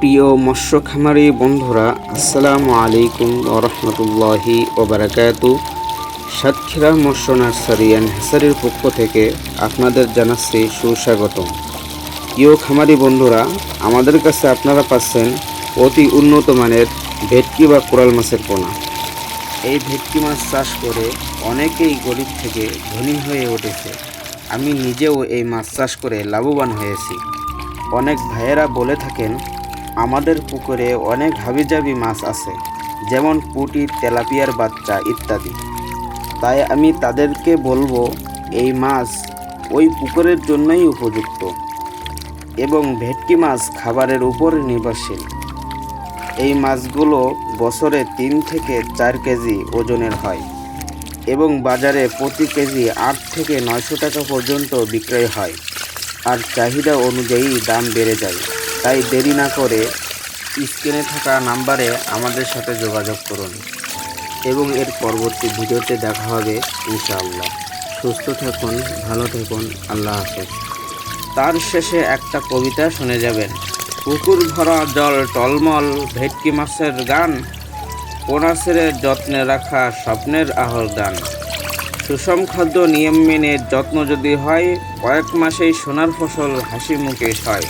প্রিয় মৎস্য খামারি বন্ধুরা, আসসালামু আলাইকুম রহমতুল্লাহি ওবরাকাতু। সাতক্ষীরা মৎস্য নার্সারি অ্যান্ড হ্যাসারির পক্ষ থেকে আপনাদের জানাচ্ছি সুস্বাগতম। প্রিয় খামারি বন্ধুরা, আমাদের কাছে আপনারা পাচ্ছেন অতি উন্নত মানের ভেটকি বা কোরাল মাছের পোনা। এই ভেটকি মাছ চাষ করে অনেকেই গরিব থেকে ধনী হয়ে উঠেছে। আমি নিজেও এই মাছ চাষ করে লাভবান হয়েছি। অনেক ভাইয়েরা বলে থাকেন আমাদের পুকুরে অনেক হাবিজাবি মাছ আছে, যেমন পুঁটি, তেলাপিয়ার বাচ্চা ইত্যাদি। তাই আমি তাদেরকে বলব, এই মাছ ওই পুকুরের জন্যই উপযুক্ত এবং ভেটকি মাছ খাবারের উপর নির্ভরশীল। এই মাছগুলো বছরে তিন থেকে চার কেজি ওজনের হয় এবং বাজারে প্রতি কেজি আট থেকে নয়শো টাকা পর্যন্ত বিক্রয় হয়। আর চাহিদা অনুযায়ী দাম বেড়ে যায়। তাই দেরি না করে স্ক্রিনে থাকা নাম্বারে আমাদের সাথে যোগাযোগ করুন এবং এর পরবর্তী ভিডিওতে দেখা হবে ইনশাআল্লাহ। সুস্থ থাকুন, ভালো থাকুন, আল্লাহ হাফেজ। তার শেষে একটা কবিতা শুনে যাবেন। পুকুর ভরা জল টলমল, ভেটকি মাছের গান পোনা ছেড়ে যত্নে রাখা স্বপ্নের আহর গান সুষম খাদ্য নিয়ম মেনে যত্ন যদি হয়, কয়েক মাসেই সোনার ফসল হাসি মুখে হয়